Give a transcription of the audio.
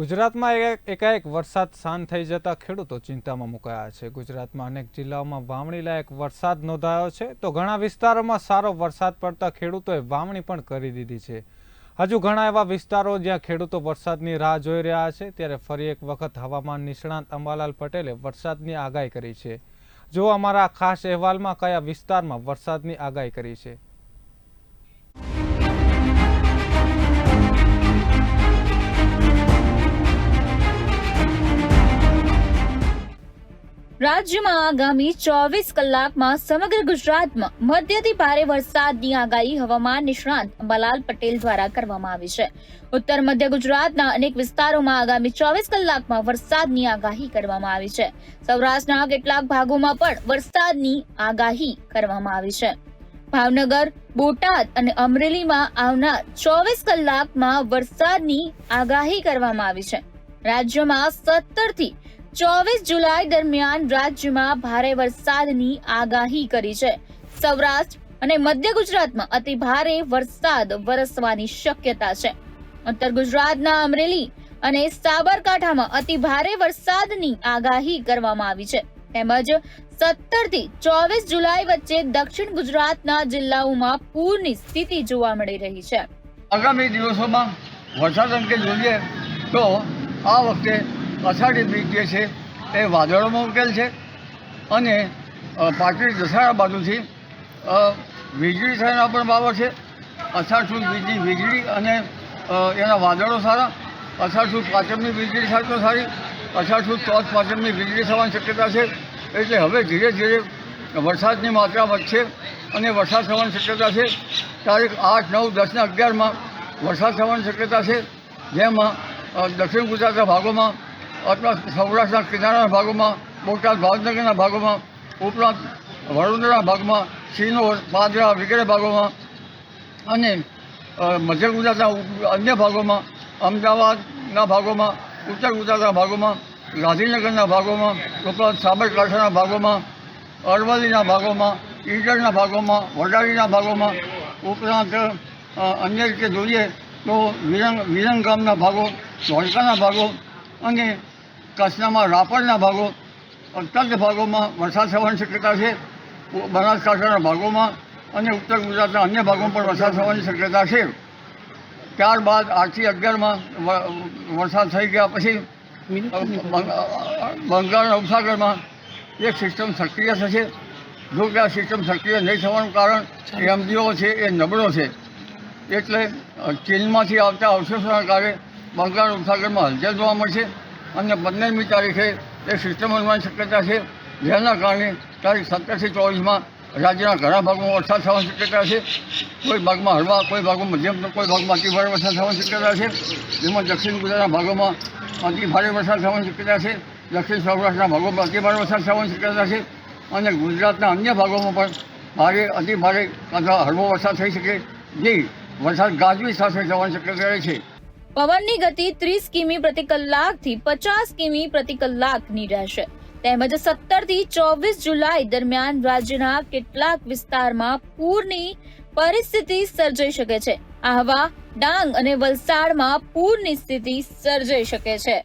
ગુજરાતમાં એક- એકાએક વરસાદ શાંત થઈ જતા ખેડૂતો ચિંતામાં મુકાયા છે. ગુજરાતમાં અનેક જિલ્લાઓમાં વાવણી લાયક વરસાદ નોંધાયો છે. તો ઘણા વિસ્તારોમાં સારો વરસાદ પડતા ખેડૂતોએ વાવણી પણ કરી દીધી છે. હજુ ઘણા એવા વિસ્તારો જ્યાં ખેડૂતો વરસાદની રાહ જોઈ રહ્યા છે, ત્યારે ફરી એક વખત હવામાન નિષ્ણાંત અંબાલાલ પટેલે વરસાદની આગાહી કરી છે. જો અમારા ખાસ અહેવાલમાં કયા વિસ્તારમાં વરસાદની આગાહી કરી છે? રાજ્યમાં આગામી ચોવીસ કલાકમાં સમગ્ર ગુજરાતમાં મધ્યથી ભારે વરસાદની આગાહી હવામાન નિષ્ણાંત અંબાલાલ પટેલ દ્વારા કરવામાં આવી છે. ઉત્તર મધ્ય ગુજરાતના અનેક વિસ્તારોમાં આગામી ચોવીસ કલાકમાં વરસાદની આગાહી કરવામાં આવી છે. સૌરાષ્ટ્રના કેટલાક ભાગોમાં પણ વરસાદની આગાહી કરવામાં આવી છે. ભાવનગર, બોટાદ અને અમરેલીમાં આવનાર ચોવીસ કલાકમાં વરસાદની આગાહી કરવામાં આવી છે. રાજ્યમાં સત્તરથી ચોવીસ જુલાઈ દરમિયાન રાજ્યમાં ભારે વરસાદની આગાહી કરી છે. સૌરાષ્ટ્ર અને મધ્ય ગુજરાતમાં અતિ ભારે વરસાદ વરસવાની શક્યતા છે. ઉત્તર ગુજરાતના અમરેલી અને સાબરકાંઠામાં અતિ ભારે વરસાદની આગાહી કરવામાં આવી છે. તેમજ સત્તરથી ચોવીસ જુલાઈ વચ્ચે દક્ષિણ ગુજરાતના જિલ્લાઓમાં પૂરની સ્થિતિ જોવા મળી રહી છે. આગામી દિવસોમાં વરસાદ અંગે જોઈએ તો આ વખતે અષાઢી બીજ જે છે, એ વાદળોમાં ઉકેલ છે અને પાટડી દસાડા બાજુથી વીજળી થયેલા પણ બાબત છે. અષાઢ સુદ બીજની વીજળી અને એના વાદળો સારા. અષાઢ સુદ પાંચમની વીજળી થાય સારી. અષાઢ ચોથ પાંચમની વીજળી થવાની શક્યતા છે. એટલે હવે ધીરે ધીરે વરસાદની માત્રા વધશે અને વરસાદ થવાની શક્યતા છે. તારીખ આઠ, નવ દસ ને અગિયારમાં વરસાદ થવાની શક્યતા છે. જેમાં દક્ષિણ ગુજરાતના ભાગોમાં અથવા સૌરાષ્ટ્રના કિનારાના ભાગોમાં, બોટાદ ભાવનગરના ભાગોમાં, ઉપરાંત વડોદરાના ભાગમાં સિનોર પાદરા વગેરે ભાગોમાં અને મધ્ય ગુજરાતના અન્ય ભાગોમાં, અમદાવાદના ભાગોમાં, ઉત્તર ગુજરાતના ભાગોમાં, ગાંધીનગરના ભાગોમાં, ઉપરાંત સાબરકાંઠાના ભાગોમાં, અરવલ્લીના ભાગોમાં, ઈડરના ભાગોમાં, વડાલીના ભાગોમાં, ઉપરાંત અન્ય રીતે જોઈએ તો વિરંગ વિરંગામના ભાગો ધોળકાના ભાગો અને કચ્છનામાં રાપરના ભાગો અત્યંત ભાગોમાં વરસાદ થવાની શક્યતા છે, બનાસકાંઠાના ભાગોમાં અને ઉત્તર ગુજરાતના અન્ય ભાગોમાં પણ વરસાદ થવાની શક્યતા છે. ત્યારબાદ આઠથી અગિયારમાં વરસાદ થઈ ગયા પછી, બંગ- બંગાળના ઉપસાગરમાં એક સિસ્ટમ સક્રિય થશે. જો કે આ સિસ્ટમ સક્રિય નહીં થવાનું કારણ એમજીઓ છે, એ નબળો છે. એટલે ચીનમાંથી આવતા અવશેષોના કારણે બંગાળ ઉપસાગરમાં હલચલ જોવા મળશે. અને પંદરમી તારીખે એ સિસ્ટમ બનવાની શક્યતા છે. જેના કારણે તારીખ સત્તરથી ચોવીસમાં રાજ્યના ઘણા ભાગોમાં વરસાદ થવાની શક્યતા છે. કોઈ ભાગમાં હળવા, કોઈ ભાગમાં મધ્યમ કોઈ ભાગમાં અતિભારે વરસાદ થવાની શક્યતા છે. જેમાં દક્ષિણ ગુજરાતના ભાગોમાં અતિભારે વરસાદ થવાની શક્યતા છે. દક્ષિણ સૌરાષ્ટ્રના ભાગોમાં અતિભારે વરસાદ થવાની શક્યતા છે. અને ગુજરાતના અન્ય ભાગોમાં પણ ભારે, અતિ ભારે અથવા હળવો વરસાદ થઈ શકે. જે વરસાદ ગાજવી સાથે થવાની શક્યતા રહે છે. પવનની ગતિ ત્રીસ કિમી પ્રતિ કલાકથી પચાસ કિમી પ્રતિ કલાકની રહેશે. તેમજ સત્તરથી ચોવીસ જુલાઈ દરમિયાન રાજ્યના કેટલાક વિસ્તારમાં પૂરની પરિસ્થિતિ સર્જાઈ શકે છે. આહવા, ડાંગ અને વલસાડમાં પૂરની સ્થિતિ સર્જાઈ શકે છે.